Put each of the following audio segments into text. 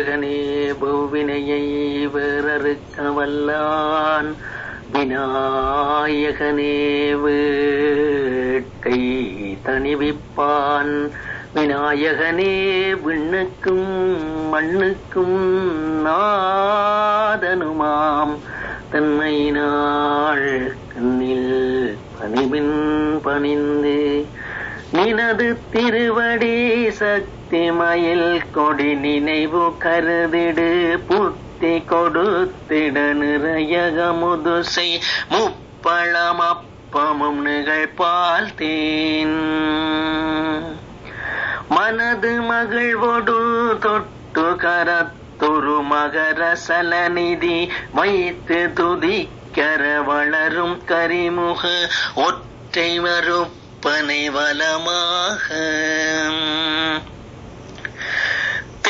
விநாயகனே பௌவினையை வேறறுக்க வல்லான் விநாயகனே வேட்டை தணிவிப்பான். விநாயகனே விண்ணுக்கும் மண்ணுக்கும் நாதனுமாம். தன்மை நாள் கண்ணில் பணிவின் பணிந்து. நினது திருவடி சக்தி திமையில் கொடி நினைவு கருதிடு. புத்தி கொடுத்திட நிறையகமுதுசை முப்பழம் அப்பமும் நிகழ்பால் தேன் மனது மகிழ்வோடு தொட்டு கரத்தொரு மகர சலநிதி. வைத்து துதிக்கர வளரும் கரிமுக. ஒற்றை மறுப்பனை வளமாக.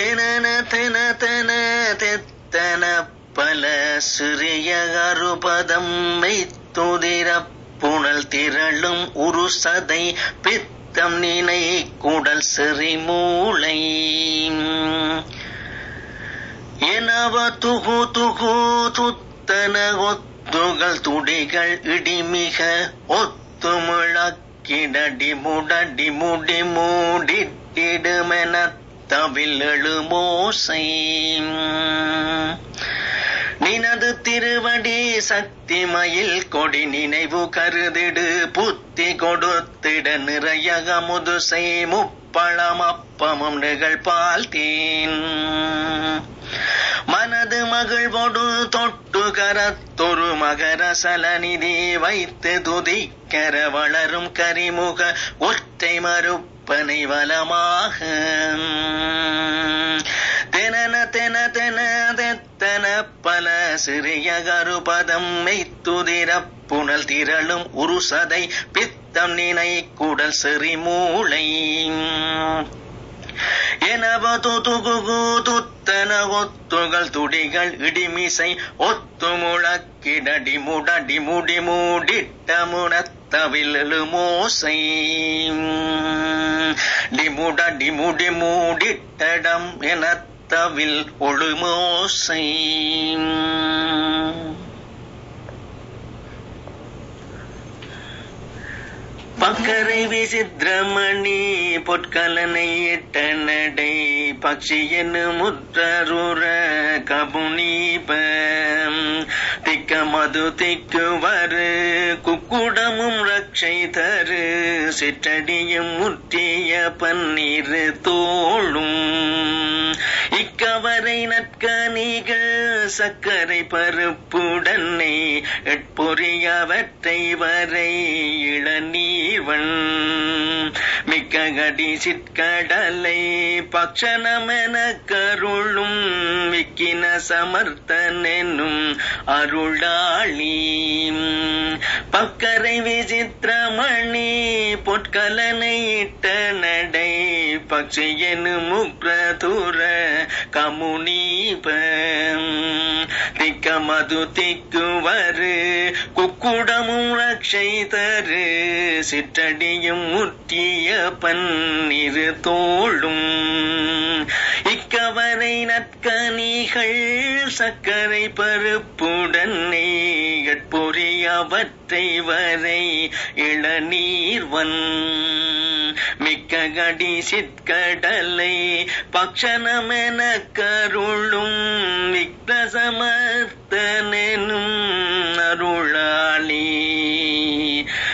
தெனன தென தென தெத்தன பல சிறிய அறுபதம் மெய்த்துதிர புனல் திரளும் உரு சதை பித்தம் நினை குடல் சிறி எனவ துகு துகு துத்தன ஒத்துகள் துடிகள் இடிமிக ஒத்துமிழக்கிடடி முடடி முடி மூடிட்டிடுமென தவில் எழுமோசை நினது திருவடி சக்தி மயில் கொடி நினைவு கருதிடு புத்தி கொடுத்திட நிறைய முதுசை முப்பழம் அப்பமும் நிகழ்பால் தேன். மனது மகிழ்வோடு தொட்டு கரத்தொரு மகர சலநிதி வைத்து துதிக்கர வளரும் கரிமுக ஒற்றை மறுப்பு கற்பனை வளமாக. தெனன தென தென தெத்தன பல சிறிய கருபதம் மெய்த்துதிர புனல் திரளும் உருசதை பித்தம் நினை குடல் செறி மூளை ஒத்துகள் துடிகள் இடிமிசை ஒத்து முழக்கிடடி முடடி முடி மூடிட்ட முனத்தவில் மோசை டிமுட டிமுடி மூடிட்டடம் என தவில் ஒழுமோசை பக்கரை விசித்திரமணி பொற்கலனை இட்ட நடை பக்ஷி பக்ஷியனு முத்தருற கபுனீப திக்க மது திக்குவரு குக்குடமும் ரட்சை தரு சிற்றடியும் முற்றிய பன்னீர் தோளும். இக்கவரை நற்கனிகள் சர்க்கரை பருப்புடனே எட்பொறியவற்றை வரை இளநீவன். மிக்க கடி சிற்கடலை பக்ஷணமென கருளும் மிக்கின சமர்த்தனெனும் அருளாளி பக்கரை விசித்திரமணி பொற்கலனை இட்ட நடை பக்ஷியனு முக்ரதுர கமுனீப திக்க மது திக்குவரு குக்குடமும் ரக்ஷை தரு சிற்றடியும் முற்றிய பன்னிரு தோளும். இக்கவரை நற்கனிகள் சர்க்கரை பருப்புடனே பொறியவற்றை வரை இளநீர்வன். மிக்க கடி சிற்கடலை பக்ஷணமென கருளும் விக்ன சமர்த்தனும் அருளாளி.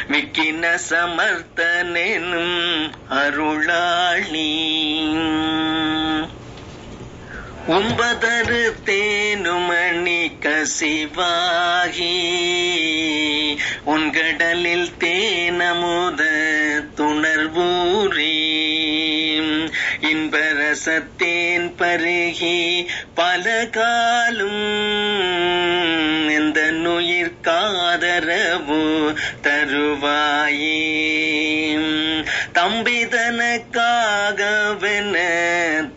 விக்கின சமர்த்தனும் அருளாளி. ஒன்பதரு தேனுமணி கசிவாகி உன்கடலில் தேனமுதல் துணர்வூரே இன்பரசத்தேன் பருகி பல காலும் எந்த நுயிர் காதரவு தருவாயே. தம்பிதனக்காகவென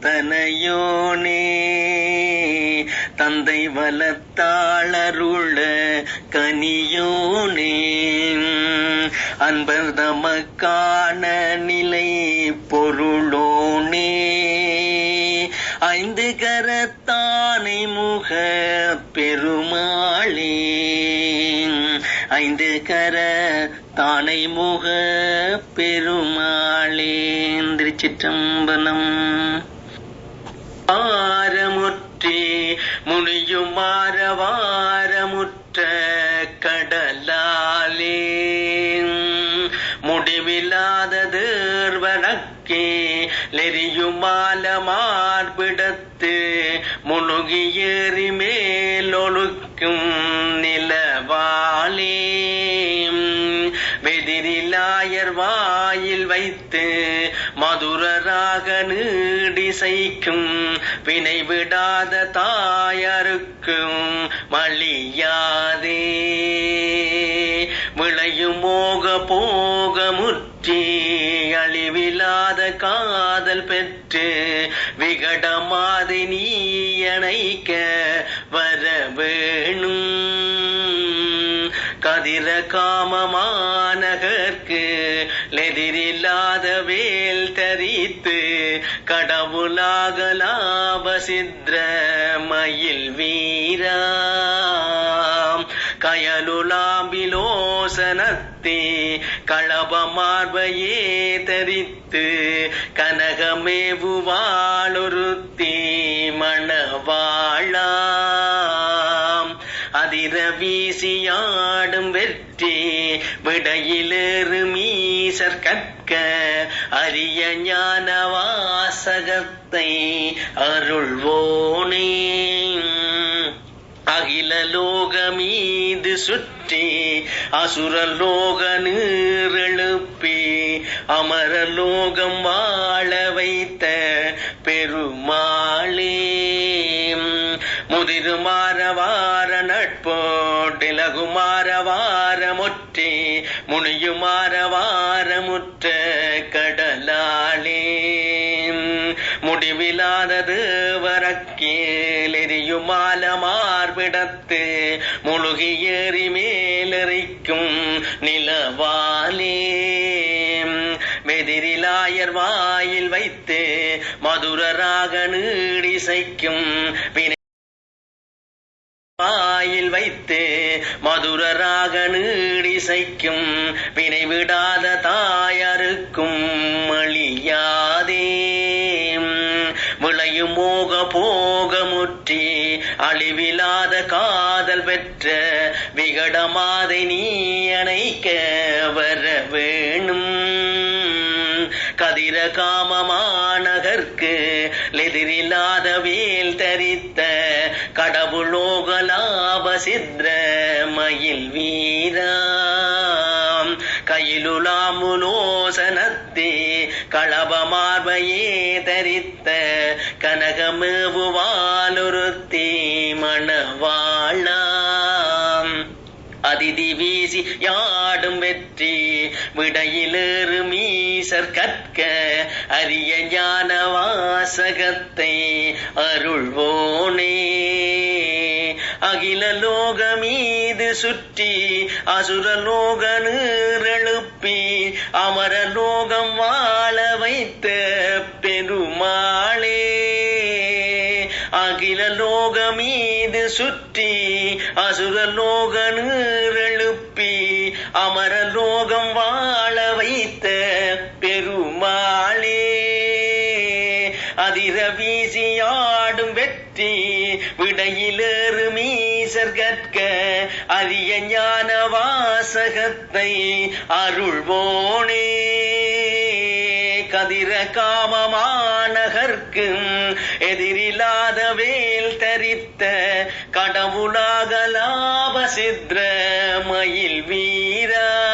தனையோனே. தந்தை வளத்தாளருள கனியோனே. அன்பர் தமக்கான நிலை பொருளோனே. ஐந்து கரத்தானை முக பெருமாளே. ஐந்து கர தானை முக பெருமாளே. திருச்சிற்றம்பலம். ஆரமுற்றே முனியும் மாறவாரமுற்ற கடலா லெரியுமால மார்பிடத்து முழுகி ஏறி மேலொழுக்கும் நிலவாளே. வெதிரிலாயர் வாயில் வைத்து மதுரராக நீடிசைக்கும் வினை விடாத தாயருக்கும் மழியாதே. விளையும் மோக போக முற்றி காதல் பெற்று விகடமாதி நீ அணைக்க வர வேணும். கதிர காமமானகர்க்கு லெதிரில்லாத வேல் தரித்து கடவுளாக லாப சித்ர மயில் வீரா. கயலுலாம்பிலோசனத்தே களபமார்பையே தரித்து கனகமேவு வாழொருத்தி மணவாழாம் அதிர வீசியாடும் வெற்றி விடையிலேறு மீசர் கற்க அரிய ஞான வாசகத்தை அருள்வோனே. அகில லோகமீது சுற்றி அசுர அசுரலோக நீரெழுப்பி அமர லோகம் வாழ வைத்த பெருமாளே. முதிருமாற வார நட்போட்டிலகுமார கடலாளே. முடிவிலாத தேவரக்கே கடலாளே முடிவிலாதது மார்பிடத்து முழுகி ஏறி மேலறிக்கும் நிலவாலே. வெதிரிலாயர் வாயில் வைத்து மதுரராக நீடிசைக்கும் வாயில் வைத்து மதுரராக நீடிசைக்கும் வினைவிடாத தாயருக்கும் மழியாதே அழிவிலாத காதல் பெற்ற விகடமாதை நீ அணைக்க வர வேணும். கதிர காமமானகர்க்கு லெதிரில்லாத வேல் தரித்த கடவுளோகலாப சித்ர மயில் வீராம். கையிலுலாமுலோசனத்தே களபமார்பையே தரித்த கனகமேவு வாழாம் அதிதி வீசி யாடும் வெற்றி விடையிலேறு மீசர் கற்க அரிய ஞான வாசகத்தை அருள்வோனே. அகில லோக மீது சுற்றி அசுர லோக நீரெழுப்பி அமர லோகம் வாழ வைத்த பெருமா லோகமீது சுற்றி அசுர லோக நீரெழுப்பி அமர லோகம் வாழ வைத்த பெருமாளே. அதிர வீசியாடும் வெற்றி விடையிலேறு மீசர் கற்க அரிய ஞான வாசகத்தை அருள்வோனே. கதிர காமமானகர்க்கும் எதிரில்லாத வேல் தரித்த கடவுளாக லாப சித்ர மயில் வீரா.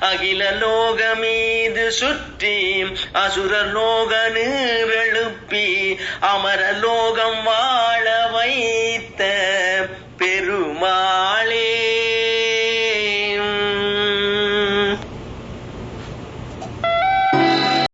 அகில லோக மீது சுற்றி அசுர லோக நீரெழுப்பி அமர லோகம் வாழ வைத்த பெருமாள்.